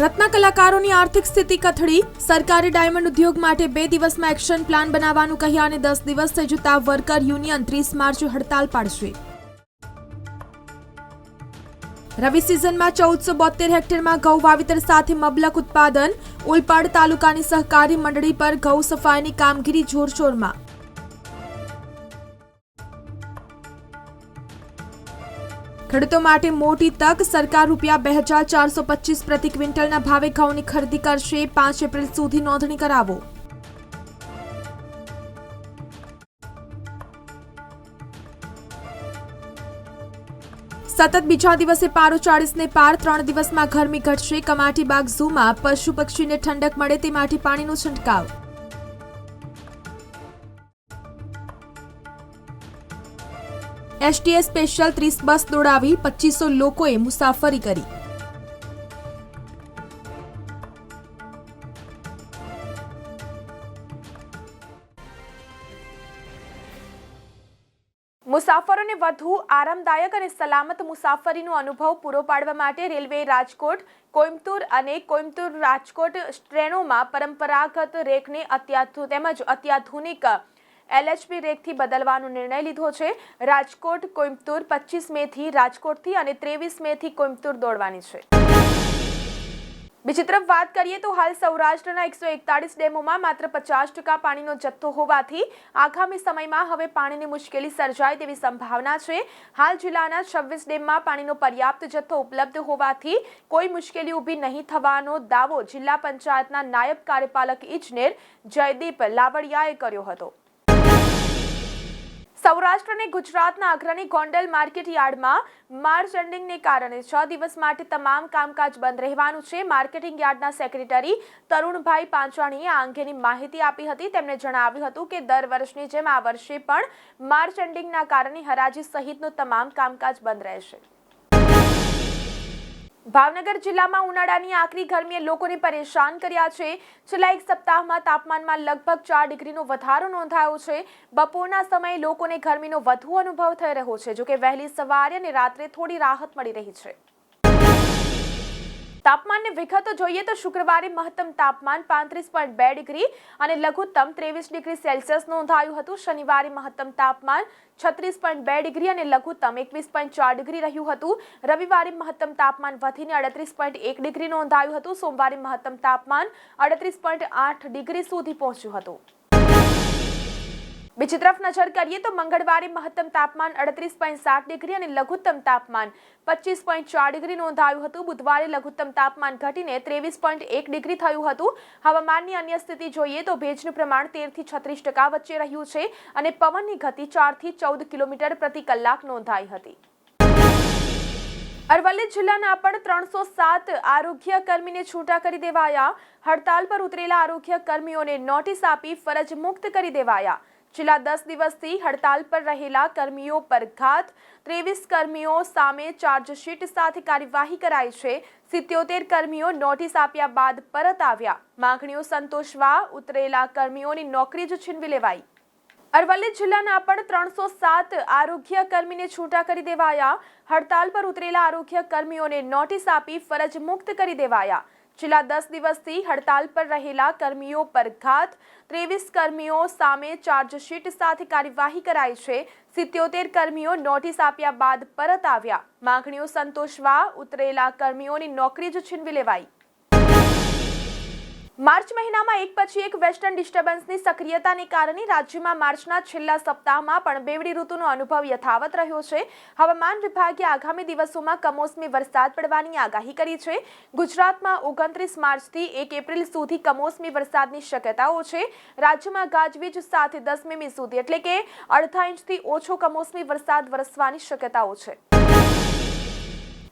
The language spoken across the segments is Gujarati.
રત્ન કલાકારોની આર્થિક સ્થિતિ કથળી. સરકારે ડાયમંડ ઉદ્યોગ માટે બે દિવસમાં એક્શન પ્લાન બનાવવાનું કહ્યા અને દસ દિવસ થઈ જતા વર્કર યુનિયન ત્રીસ માર્ચ હડતાલ પાડશે. રવિ સિઝનમાં ચૌદસો બોતેર હેક્ટરમાં ઘઉં વાવેતર સાથે મબલક ઉત્પાદન. ઉલપાડ તાલુકાની સહકારી મંડળી પર ઘઉં સફાઈની કામગીરી જોરશોરમાં. ખેડૂતો માટે મોટી તક સરકાર રૂપિયા બે હજાર ચારસો પચીસ પ્રતિ ક્વિન્ટલના ભાવે ઘઉંની ખરીદી કરશે. પાંચ એપ્રિલ સુધી નોંધણી કરાવો. સતત બીજા દિવસે પારો ચાળીસને પાર ત્રણ દિવસમાં ગરમી ઘટશે. કમાટી બાગ ઝૂમાં પશુ પક્ષીને ઠંડક મળે તે માટે પાણીનો છંટકાવ. એસટીએસ સ્પેશિયલ ત્રીસ બસ દોડાવી પચીસો લોકોએ મુસાફરી કરી. મુસાફરોને વધુ આરામદાયક અને સલામત મુસાફરીનો અનુભવ પૂરો પાડવા માટે રેલવે રાજકોટ, કોઇમ્બતુર અને કોઇમ્બતુર રાજકોટ ટ્રેનોમાં પરંપરાગત રેકને અત્યાધુ, તેમજ અત્યાધુનિક એલએચપી રેકથી બદલવાનો નિર્ણય લીધો છે. રાજકોટ, કોઇમ્બતુર પચીસ મેથી રાજકોટથી અને ત્રેવીસ મેથી કોઇમ્બતુર દોડવાની છે. બીજી તરફ વાત કરીએ તો હાલ સૌરાષ્ટ્રના એકસો એકતાળીસ ડેમોમાં માત્ર પચાસ ટકા પાણીનો જથ્થો હોવાથી આગામી સમયમાં હવે પાણીની મુશ્કેલી સર્જાય તેવી સંભાવના છે. હાલ જિલ્લાના છવ્વીસ ડેમમાં પાણીનો પર્યાપ્ત જથ્થો ઉપલબ્ધ હોવાથી કોઈ મુશ્કેલી ઊભી નહીં થવાનો દાવો જિલ્લા પંચાયતના નાયબ કાર્યપાલક ઇજનેર જયદીપ લાવડિયાએ કર્યો હતો. સૌરાષ્ટ્ર અને ગુજરાતના અગ્રણી ગોંડલ માર્કેટ યાર્ડમાં માર્ચ એન્ડિંગને કારણે છ દિવસ માટે તમામ કામકાજ બંધ રહેવાનું છે. માર્કેટિંગ યાર્ડના સેક્રેટરી તરુણભાઈ પાંચાણીએ આ અંગેની માહિતી આપી હતી. તેમણે જણાવ્યું હતું કે દર વર્ષની જેમ આ વર્ષે પણ માર્ચ એન્ડિંગના કારણે હરાજી સહિતનું તમામ કામકાજ બંધ રહેશે. ભાવનગર જિલ્લામાં ઉનાળાની આકરી ગરમીએ લોકોને પરેશાન કર્યા છે. છેલ્લા એક સપ્તાહમાં તાપમાનમાં લગભગ ચાર ડિગ્રીનો વધારો નોંધાયો છે. બપોરના સમયે લોકોને ગરમીનો વધુ અનુભવ થઈ રહ્યો છે, જોકે વહેલી સવારે અને રાત્રે થોડી રાહત મળી રહી છે. તાપમાનની વિગતો જોઈએ તો શુક્રવારે મહત્તમ તાપમાન પાંત્રીસ પોઈન્ટ બે ડિગ્રી અને લઘુત્તમ ત્રેવીસ ડિગ્રી સેલ્સિયસ નોંધાયું હતું. શનિવારે મહત્તમ તાપમાન છત્રીસ પોઈન્ટ બે ડિગ્રી અને લઘુત્તમ એકવીસ પોઈન્ટ ચાર ડિગ્રી રહ્યું હતું. રવિવારે મહત્તમ તાપમાન વધીને અડત્રીસ પોઈન્ટ એક ડિગ્રી નોંધાયું હતું. સોમવારે મહત્તમ તાપમાન અડત્રીસ પોઈન્ટ આઠ ડિગ્રી સુધી પહોંચ્યું હતું. બીજી તરફ નજર કરીએ તો મંગળવારે મહત્તમ તાપમાન અડત્રીસ પોઈન્ટ સાત ડિગ્રી અને લઘુત્તમ તાપમાન પચીસ પોઈન્ટ ચાર ડિગ્રી નોંધાયું હતું. બુધવારે લઘુત્તમ તાપમાન ઘટીને ત્રેવીસ પોઈન્ટ એક ડિગ્રી થયું હતું. હવામાનની અન્ય સ્થિતિ જોઈએ તો ભેજનું પ્રમાણ તેરથી છત્રીસ ટકા વચ્ચે રહ્યું છે અને પવનની ગતિ ચારથી ચૌદ કિલોમીટર પ્રતિ કલાક નોંધાઈ હતી. અરવલ્લી જિલ્લાના પણ ત્રણસો સાત આરોગ્ય કર્મીને છૂટા કરી દેવાયા. હડતાલ પર ઉતરેલા આરોગ્ય કર્મીઓને નોટિસ આપી ફરજ મુક્ત કરી દેવાયા. છેલ્લા દસ દિવસથી હડતાલ પર રહેલા કર્મીઓ પર ઘાત. ત્રેવીસ કર્મીઓ સામે ચાર્જશીટ સાથે કાર્યવાહી કરાઈ છે. સિત્યોતેર કર્મીઓ નોટિસ આપ્યા બાદ પરત આવ્યા. માંગણીઓ સંતોષવા ઉતરેલા કર્મીઓની નોકરી જ છીનવી લેવાઈ. અરવલ્લી જિલ્લાના પણ ત્રણસો સાત આરોગ્ય કર્મીને છૂટા કરી દેવાયા. હડતાલ પર ઉતરેલા આરોગ્ય કર્મીઓને નોટિસ આપી ફરજ મુક્ત કરી દેવાયા. છેલ્લા દસ દિવસથી હડતાલ પર રહેલા કર્મીઓ પર ઘાત. ત્રેવીસ કર્મીઓ સામે ચાર્જશીટ સાથે કાર્યવાહી કરાઈ છે. સિત્યોતેર કર્મીઓ નોટિસ આપ્યા બાદ પરત આવ્યા. માંગણીઓ સંતોષવા ઉતરેલા કર્મીઓની નોકરી જ છીનવી લેવાઈ. માર્ચ મહિનામાં એક પછી એક વેસ્ટર્ન ડિસ્ટર્બન્સની સક્રિયતાને કારણે રાજ્યમાં માર્ચના છેલ્લા સપ્તાહમાં પણ બેવડી ઋતુનો અનુભવ યથાવત રહ્યો છે. હવામાન વિભાગે આગામી દિવસોમાં કમોસમી વરસાદ પડવાની આગાહી કરી છે. ગુજરાતમાં ઓગણત્રીસ માર્ચથી એક એપ્રિલ સુધી કમોસમી વરસાદની શક્યતાઓ છે. રાજ્યમાં ગાજવીજ સાથે દસ મીમી સુધી, એટલે કે અડધા ઇંચથી ઓછો કમોસમી વરસાદ વરસવાની શક્યતાઓ છે.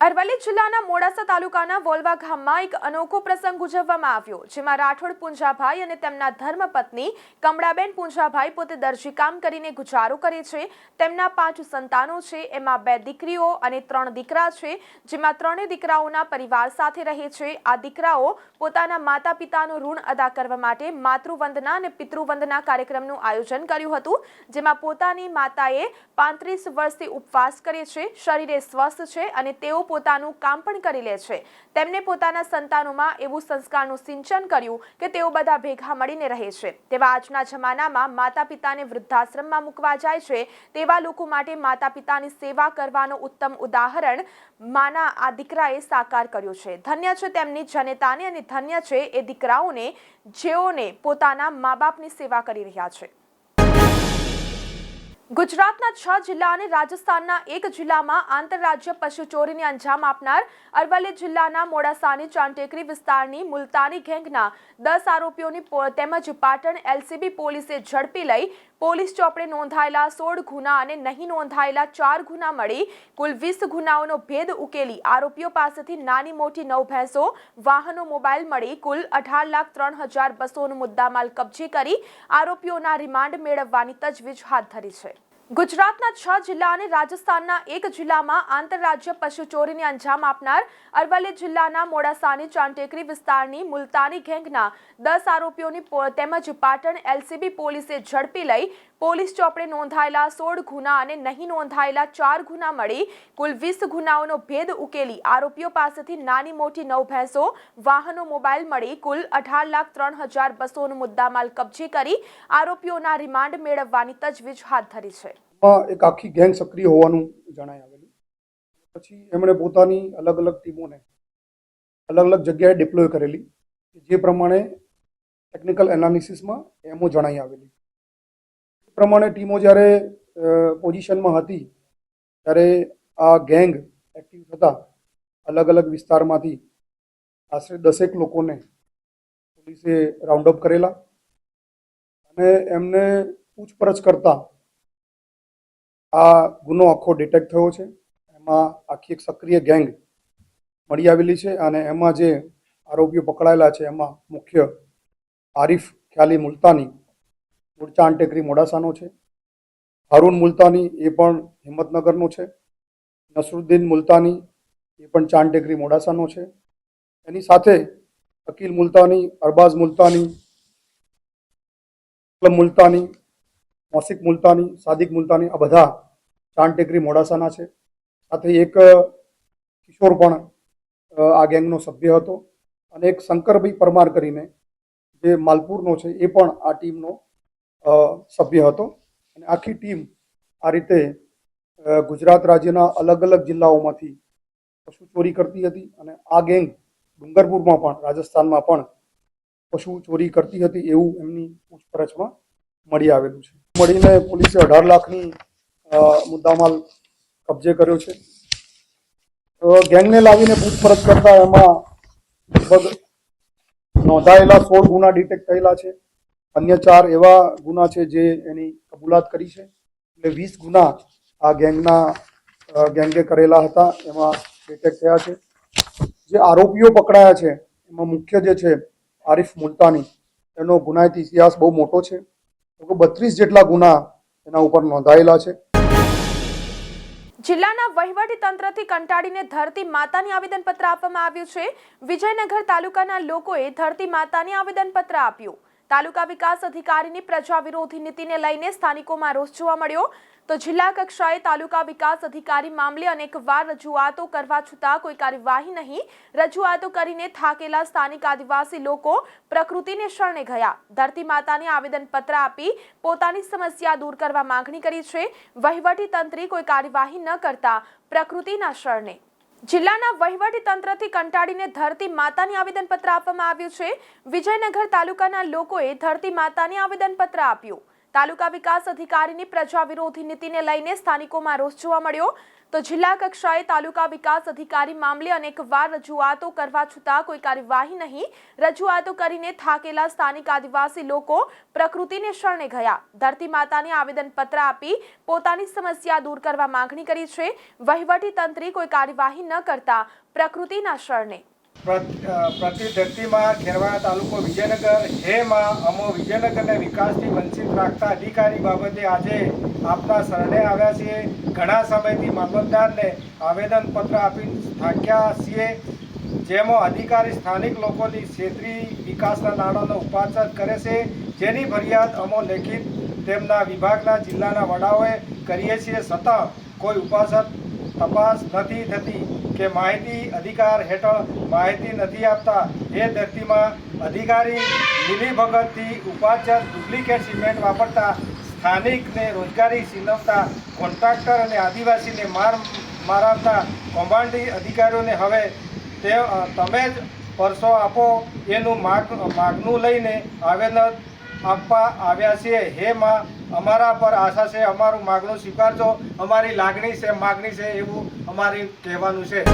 અરવલ્લી જિલ્લાના મોડાસા તાલુકાના વોલવા ગામમાં એક અનોખો પ્રસંગ ઉજવવામાં આવ્યો, જેમાં રાઠોડ પુંજાભાઈ અને તેમના ધર્મપત્ની કમળાબેન પુંજાભાઈ પોતે દરજીકામ કરીને ગુજારો કરે છે. તેમના પાંચ સંતાનો છે, એમાં બે દીકરીઓ અને ત્રણ દીકરા છે, જેમાં ત્રણેય દીકરાઓના પરિવાર સાથે રહે છે. આ દીકરાઓ પોતાના માતા પિતાનું ઋણ અદા કરવા માટે માતૃવંદના અને પિતૃવંદના કાર્યક્રમનું આયોજન કર્યું હતું, જેમાં પોતાની માતાએ પાંત્રીસ વર્ષથી ઉપવાસ કરે છે, શરીરે સ્વસ્થ છે અને તેઓ પોતાનું કામ પણ કરી લે છે. તેમને પોતાના સંતાનોમાં એવું સંસ્કારનું સિંચન કર્યું કે તેઓ બધા ભેગા મળીને રહે છે. તેવા આજના જમાનામાં માતા પિતાને વૃદ્ધાશ્રમમાં મૂકવા જાય છે, તેવા લોકો માટે માતા પિતાની સેવા કરવાનું ઉત્તમ ઉદાહરણ માના આ દીકરાએ સાકાર કર્યું છે. ધન્ય છે તેમની જનતાને અને ધન્ય છે એ દીકરાઓને જેઓને પોતાના મા બાપની સેવા કરી રહ્યા છે. ગુજરાતના છ જિલ્લા અને રાજસ્થાનના એક જિલ્લામાં આંતરરાજ્ય પશુ ચોરીને અંજામ આપનાર અરવલ્લી જિલ્લાના મોડાસાની ચાંટેકરી વિસ્તારની મુલતાની ગેંગના દસ આરોપીઓની તેમજ પાટણ એલસીબી પોલીસે ઝડપી લઈ પોલીસ ચોપડે નોંધાયેલા સોળ ગુના અને નહીં નોંધાયેલા ચાર ગુના મળી કુલ વીસ ગુનાઓનો ભેદ ઉકેલી આરોપીઓ પાસેથી નાની મોટી નવ ભેંસો, વાહનો, મોબાઈલ મળી કુલ અઢાર લાખ ત્રણ હજાર બસોનો મુદ્દામાલ કબજે કરી આરોપીઓના રિમાન્ડ મેળવવાની તજવીજ હાથ ધરી છે. ગુજરાતના છ જિલ્લા અને રાજસ્થાનના એક જિલ્લામાં આંતરરાજ્ય પશુ ચોરીને અંજામ આપનાર અરવલ્લી જિલ્લાના મોડાસાની ચાંટેકરી વિસ્તારની મુલતાની ગેંગના દસ આરોપીઓની તેમજ પાટણ એલસીબી પોલીસે ઝડપી લઈ પોલીસ ચોપડે નોંધાયેલા સોળ ગુના અને નહીં નોંધાયેલા ચાર ગુના મળી કુલ વીસ ગુનાઓનો ભેદ ઉકેલી આરોપીઓ પાસેથી નાની મોટી નવ ભેંસો, વાહનો, મોબાઈલ મળી કુલ અઢાર લાખ ત્રણ હજાર બસોનો મુદ્દામાલ કબજે કરી આરોપીઓના રિમાન્ડ મેળવવાની તજવીજ હાથ ધરી છે. એક આખી ગેંગ સક્રિય હોવાનું જણાય આવેલું. પછી એમણે પોતાની અલગ અલગ ટીમોને અલગ અલગ જગ્યાએ ડિપ્લોય કરેલી, જે પ્રમાણે ટેકનિકલ એનાલિસિસમાં એમો જણાઈ આવેલી. પ્રમાણે ટીમો જ્યારે પોઝિશનમાં હતી, ત્યારે આ ગેંગ એક્ટિવ થતા અલગ અલગ વિસ્તારમાંથી આશરે દસેક લોકોને પોલીસે રાઉન્ડ અપ કરેલા અને એમને પૂછપરછ કરતા આ ગુનો આખો ડિટેક્ટ થયો છે. એમાં આખી એક સક્રિય ગેંગ મળી આવેલી છે અને એમાં જે આરોપીઓ પકડાયેલા છે, એમાં મુખ્ય આરીફ ખ્યાલી મુલતાની મૂળચા ટેકરી મોડાસાનો છે. હારૂન મુલતાની એ પણ હિંમતનગરનો છે. નસરુદ્દીન મુલતાની એ પણ ચાંદ ટેકરી મોડાસાનો છે. એની સાથે અકીલ મુલતાની, અરબાઝ મુલતાની મુલતાની મોસિક મુલતાની, સાદિક મુલતાની આ બધા ચાંદ ટેકરી મોડાસાના છે. સાથે એક કિશોર પણ આ ગેંગનો સભ્ય હતો. અને એક શંકરભાઈ પરમાર કરીને જે માલપુરનો છે એ પણ આ ટીમનો સભ્ય હતો. અને આખી ટીમ આ રીતે ગુજરાત રાજ્યના અલગ અલગ જિલ્લાઓમાંથી પશુ ચોરી કરતી હતી અને આ ગેંગ ડુંગરપુરમાં પણ, રાજસ્થાનમાં પણ પશુ ચોરી કરતી હતી એવું એમની પૂછપરછમાં મળી આવેલું છે. મળીને પોલીસે અઢાર લાખની મુદ્દામાલ કબજે કર્યો છે. ગેંગને લાવીને પૂછપરછ કરતા એમાં લગભગ નોંધાયેલા સોળ ગુના ડિટેક્ટ થયેલા છે. અન્ય ચાર એવા ગુના છે જે એની કબૂલાત કરી છે. એટલે વીસ ગુના આ ગેંગના ગેંગે કરેલા હતા, એમાં ડિટેક્ટ થયા છે. જે આરોપીઓ પકડાયા છે, એમાં મુખ્ય જે છે આરિફ મુલતાની. એનો ગુનાહિત ઇતિહાસ બહુ મોટો છે. બત્રીસ જેટલા ગુના એના ઉપર નોંધાયેલા છે. જિલ્લાના વહીવટી તંત્રથી કંટાળીને ધરતી માતાની આવેદનપત્ર આપવામાં આવ્યું છે. વિજયનગર તાલુકાના લોકોએ ધરતી માતાની આવેદનપત્ર આપ્યું. તાલુકા વિકાસ અધિકારીની પ્રજા વિરોધી નીતિને લઈને સ્થાનિકોમાં રોષ જોવા મળ્યો. તો જિલ્લા કક્ષાએ તાલુકા વિકાસ અધિકારી મામલે અનેકવાર રજૂઆતો કરવા છતાં કોઈ કાર્યવાહી નહીં. રજૂઆતો કરીને થાકેલા સ્થાનિક આદિવાસી લોકો પ્રકૃતિને શરણે ગયા. ધરતી માતાને આવેદનપત્ર આપી પોતાની સમસ્યા દૂર કરવા માંગણી કરી છે. વહીવટી તંત્રી કોઈ કાર્યવાહી ન કરતા પ્રકૃતિના શરણે. જિલ્લાના વહીવટી તંત્રથી કંટાળીને ધરતી માતાની આવેદનપત્ર આપવામાં આવ્યું છે. વિજયનગર તાલુકાના લોકોએ ધરતી માતાની આવેદનપત્ર આપ્યું. તાલુકા વિકાસ અધિકારીની પ્રજા વિરોધી નીતિને લઈને સ્થાનિકોમાં રોષ જોવા મળ્યો. તો જિલ્લા કક્ષાએ તાલુકા વિકાસ અધિકારી મામલે અનેકવાર રજૂઆતો કરવા છતાં કોઈ કાર્યવાહી નહીં. રજૂઆતો કરીને થાકેલા સ્થાનિક આદિવાસી લોકો પ્રકૃતિને શરણે ગયા. ધરતી માતાને આવેદનપત્ર આપી પોતાની સમસ્યા દૂર કરવા માંગણી કરી છે. વહીવટી તંત્રી કોઈ કાર્યવાહી ન કરતા પ્રકૃતિના શરણે પ્રત- ધરતીમાં ખેરવાડા તાલુકો વિજયનગર, હેમાં અમો વિજયનગરને વિકાસથી વંચિત રાખતા અધિકારી બાબતે આજે આપના શરણે આવ્યા છીએ. ઘણા સમયથી મામલતદારને આવેદનપત્ર આપી થાક્યા છીએ, જેમાં અધિકારી સ્થાનિક લોકોની ક્ષેત્રીય વિકાસના નાણાંનો ઉપાચન કરે છે. જેની ફરિયાદ અમો લેખિત તેમના વિભાગના જિલ્લાના વડાઓએ કરીએ છીએ. છતાં કોઈ ઉપાસક તપાસ નથી થતી. કે માહિતી અધિકાર હેઠળ માહિતી નથી આપતા, એ ધરતીમાં અધિકારી મિલીભગતથી ઉપાચાર ડુપ્લિકેટ સિમેન્ટ વાપરતા, સ્થાનિકને રોજગારી છીનવતા, કોન્ટ્રાક્ટર અને આદિવાસીને માર મારાવતા કૌભાંડી અધિકારીઓને હવે તે તમે જ પરસો આપો એનું માગ, માગનું લઈને આવેદન આપવા આવ્યા છીએ. હે માં અમારા પર આશા છે, અમારું માગણું સ્વીકારજો. અમારી લાગણી છે, માગણી છે એવું અમારી કહેવાનું છે.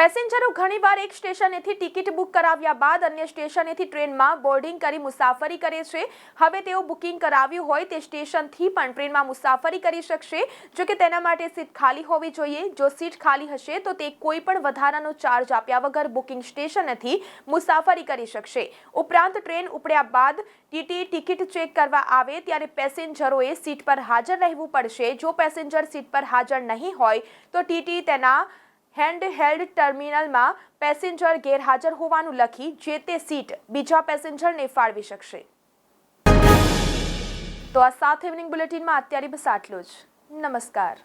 પેસેન્જરો ઘણીવાર એક સ્ટેશનેથી ટિકિટ બુક કરાવ્યા બાદ અન્ય સ્ટેશનેથી ટ્રેનમાં બોર્ડિંગ કરી મુસાફરી કરે છે. હવે તેઓ બુકિંગ કરાવ્યું હોય તે સ્ટેશનથી પણ ટ્રેનમાં મુસાફરી કરી શકશે. જો કે તેના માટે સીટ ખાલી હોવી જોઈએ. જો સીટ ખાલી હશે તો તે કોઈ પણ વધારાનો ચાર્જ આપ્યા વગર બુકિંગ સ્ટેશનેથી મુસાફરી કરી શકશે. ઉપરાંત ટ્રેન ઉપડ્યા બાદ ટીટી ટિકિટ ચેક કરવા આવે ત્યારે પેસેન્જરોએ સીટ પર હાજર રહેવું પડશે. જો પેસેન્જર સીટ પર હાજર નહીં હોય તો ટીટી તેના હેન્ડ હેલ્ડ ટર્મિનલમાં પેસેન્જર ગેરહાજર હોવાનું લખી જે તે સીટ બીજા પેસેન્જરને ફાળવી શકશે. તો આ સાથ ઇવનિંગ બુલેટિનમાં અત્યારે બસ આટલું જ. નમસ્કાર.